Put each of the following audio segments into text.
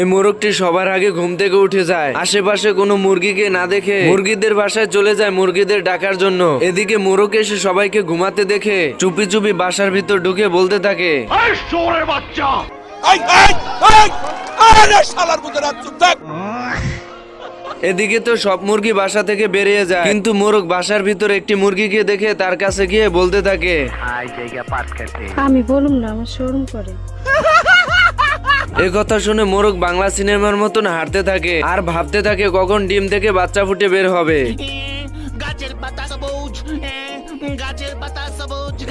এই মোরগটি সবার আগে ঘুম থেকে উঠে যায়। আশেপাশে কোনো মুরগিকে না দেখে মুরগিদের বাসায় চলে যায় মুরগিদের ডাকার জন্য। এদিকে মোরগ এসে সবাইকে ঘুমাতে দেখে চুপি চুপি বাসার ভিতর ঢুকে বলতে থাকে এদিকে তো সব মুরগি বাসা থেকে বেরিয়ে যায়। কিন্তু মোরগ বাসার ভিতর একটি মুরগিকে দেখে তার কাছে গিয়ে বলতে থাকে আমি বলুম না আমার শোরুম করে। এ কথা শুনে মোরগ বাংলা সিনেমার মতন হাঁটতে থাকে আর ভাবতে থাকে কখন ডিম থেকে বাচ্চা ফুটে বের হবে।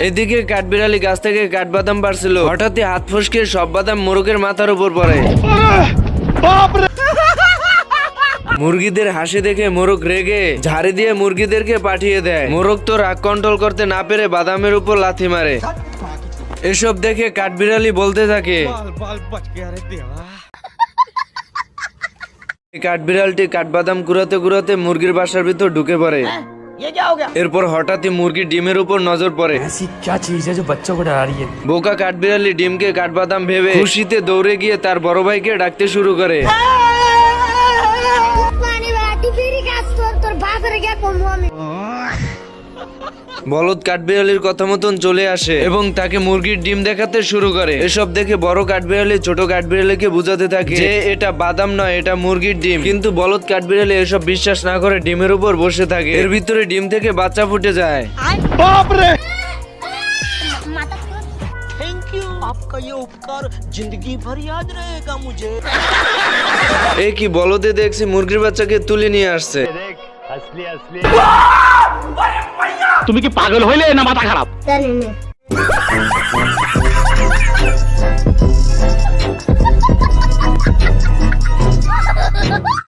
এদিকে কাঠবিড়ালি গাছ থেকে কাঠবাদাম পারছিল হঠাৎই হাত ফসকে সব বাদাম মোরগের মাথার উপর পড়ে। মুরগিদের হাসি দেখে মোরগ রেগে ঝাড়ি দিয়ে মুরগিদেরকে পাঠিয়ে দেয়। মোরগ তো রাগ কন্ট্রোল করতে না পেরে বাদামের উপর লাথি মারে। এসব দেখে কাঠবিড়ালি বলতে থাকে। কাঠবিড়ালটি কাঠবাদাম কুড়াতে কুড়াতে মুরগির বাসার ভিতর ঢুকে পড়ে। এরপর হঠাৎই মুরগি ডিমের উপর নজর পড়ে। বোকা কাঠবিড়ালি ডিমকে কাঠবাদাম ভেবে খুশিতে দৌড়ে গিয়ে তার বড় ভাইকে ডাকতে শুরু করে। পানি বাটি ফিরি কাজ তোর তোর বাজারে গিয়ে কমবো আমি বলদ কাঠবিড়ালির কথা মতন চলে আসে এবং তাকে মুরগির ডিম দেখাতে শুরু করে এসব দেখে বড় কাঠবিড়ালি ছোট কাঠবিড়ালিকে বুঝাতে থাকে যে এটা বাদাম নয় এটা মুরগির ডিম কিন্তু বলদ কাঠবিড়ালি এসব বিশ্বাস না করে ডিমের উপর বসে থাকে এর ভিতরে ডিম থেকে বাচ্চা ফুটে যায় মাথা थैंक यू आपका ये उपकार जिंदगी भर याद रहेगा मुझे এ কি বলদে দেখছি মুরগির বাচ্চাকে তুলে নিয়ে আসছে তুমি কি পাগল হইলে না মাথা খারাপ? জানি না।